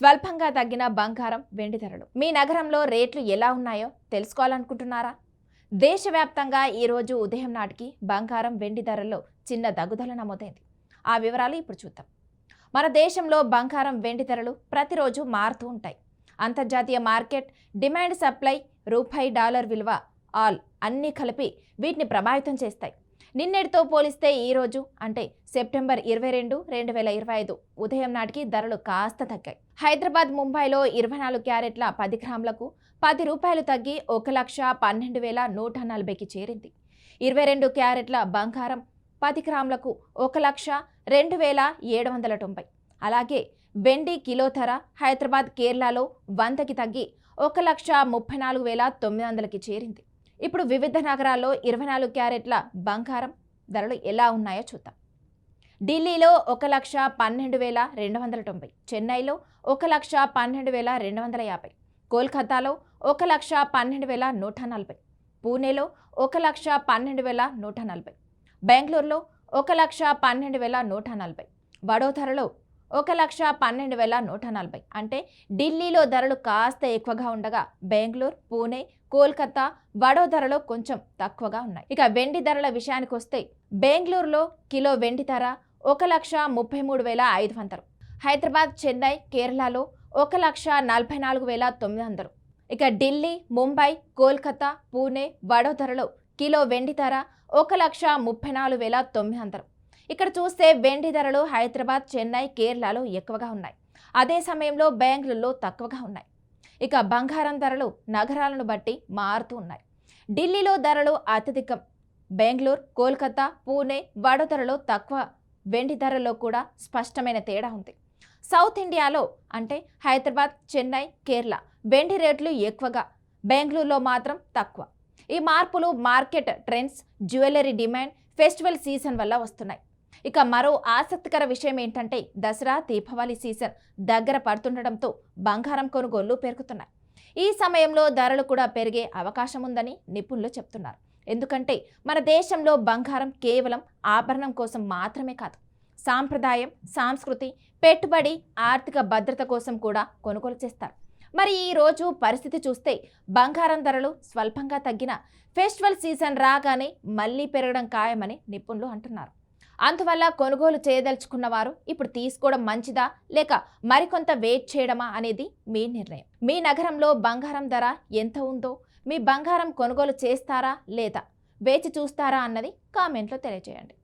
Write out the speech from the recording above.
స్వల్పంగా తగ్గిన బంగారం వెండి ధరలు. మీ నగరంలో రేట్లు ఎలా ఉన్నాయో తెలుసుకోవాలనుకుంటున్నారా? దేశవ్యాప్తంగా ఈరోజు ఉదయం నాటికి బంగారం వెండి ధరల్లో చిన్న తగ్గుదల నమోదైంది. ఆ వివరాలు ఇప్పుడు చూద్దాం. మన దేశంలో బంగారం వెండి ధరలు ప్రతిరోజు మారుతూ ఉంటాయి. అంతర్జాతీయ మార్కెట్ డిమాండ్ సప్లై రూపాయి డాలర్ విలువ ఆల్ అన్నీ కలిపి వీటిని ప్రభావితం చేస్తాయి. నిన్నటితో పోలిస్తే ఈరోజు అంటే సెప్టెంబర్ ఇరవై రెండు రెండు వేల ఇరవై ఐదు ఉదయం నాటికి ధరలు కాస్త తగ్గాయి. హైదరాబాద్ ముంబైలో ఇరవై నాలుగు క్యారెట్ల పది గ్రాములకు పది రూపాయలు తగ్గి ఒక లక్ష పన్నెండు వేల నూట నలభైకి చేరింది. ఇరవై రెండు క్యారెట్ల బంగారం పది గ్రాములకు ఒక లక్ష రెండు వేల ఏడు వందల తొంభై. అలాగే వెండి కిలో ధర హైదరాబాద్ కేరళలో వందకి తగ్గి ఒక లక్ష ముప్పై నాలుగు వేల తొమ్మిది వందలకి చేరింది. ఇప్పుడు వివిధ నగరాల్లో ఇరవై నాలుగు క్యారెట్ల బంగారం ధరలు ఎలా ఉన్నాయో చూద్దాం. ఢిల్లీలో ఒక లక్ష పన్నెండు వేల రెండు వందల తొంభై చెన్నైలో ఒక లక్ష పన్నెండు వేల రెండు వందల యాభై కోల్కతాలో ఒక లక్ష పన్నెండు వేల నూట నలభై పూణేలో ఒక లక్ష పన్నెండు వేల నూట నలభై బెంగళూరులో ఒక లక్ష పన్నెండు వేల నూట నలభై వడోదరలో ఒక లక్ష పన్నెండు వేల నూట నలభై. అంటే ఢిల్లీలో ధరలు కాస్త ఎక్కువగా ఉండగా బెంగళూరు పూణే కోల్కతా వడోదరలో కొంచెం తక్కువగా ఉన్నాయి. ఇక వెండి ధరల విషయానికి వస్తే బెంగళూరులో కిలో వెండి ధర ఒక లక్ష ముప్పై మూడు వేల ఐదు వందలు. హైదరాబాద్ చెన్నై కేరళలో ఒక లక్ష నలభై నాలుగు వేల తొమ్మిది వందలు. ఇక ఢిల్లీ ముంబై కోల్కతా పూణే వడోదరలో కిలో వెండి ధర ఒక లక్ష ముప్పై నాలుగు వేల తొమ్మిది వందలు. ఇక్కడ చూస్తే వెండి ధరలు హైదరాబాద్ చెన్నై కేరళలో ఎక్కువగా ఉన్నాయి. అదే సమయంలో బెంగళూరులో తక్కువగా ఉన్నాయి. ఇక బంగారం ధరలు నగరాలను బట్టి మారుతూ ఉన్నాయి. ఢిల్లీలో ధరలు అత్యధికం. బెంగళూరు కోల్కతా పూణే వడోదరలో తక్కువ. వెండి ధరల్లో కూడా స్పష్టమైన తేడా ఉంది. సౌత్ ఇండియాలో అంటే హైదరాబాద్ చెన్నై కేరళ వెండి రేట్లు ఎక్కువగా. బెంగళూరులో మాత్రం తక్కువ. ఈ మార్పులు market trends jewellery demand festival season వల్ల వస్తున్నాయి. ఇక మరో ఆసక్తికర విషయం ఏంటంటే దసరా దీపావళి సీజన్ దగ్గర పడుతుండటంతో బంగారం కొనుగోళ్ళు పెరుగుతున్నాయి. ఈ సమయంలో ధరలు కూడా పెరిగే అవకాశం ఉందని నిపుణులు చెప్తున్నారు. ఎందుకంటే మన దేశంలో బంగారం కేవలం ఆభరణం కోసం మాత్రమే కాదు సాంప్రదాయం సాంస్కృతి పెట్టుబడి ఆర్థిక భద్రత కోసం కూడా కొనుగోలు చేస్తారు. మరి ఈ రోజు పరిస్థితి చూస్తే బంగారం ధరలు స్వల్పంగా తగ్గిన ఫెస్టివల్ సీజన్ రాగానే మళ్ళీ పెరగడం ఖాయమని నిపుణులు అంటున్నారు. అందువల్ల కొనుగోలు చేయదలుచుకున్న వారు ఇప్పుడు తీసుకోవడం మంచిదా? లేక మరికొంత వెయిట్ చేయడమా? అనేది మీ నిర్ణయం. మీ నగరంలో బంగారం ధర ఎంత ఉందో మీ బంగారం కొనుగోలు చేస్తారా లేదా వేచి చూస్తారా అన్నది కామెంట్లో తెలియజేయండి